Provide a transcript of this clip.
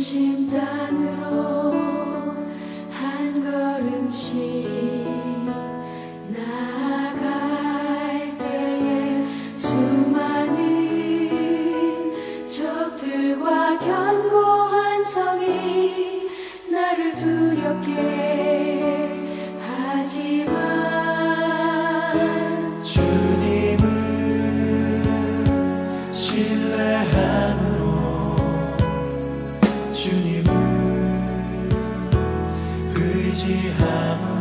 주신 땅으로 한 걸음씩 나아갈 때에 수많은 적들과 견고한 성이 나를 두렵게 하지만 주님을 신뢰함으로 주님을 의지함으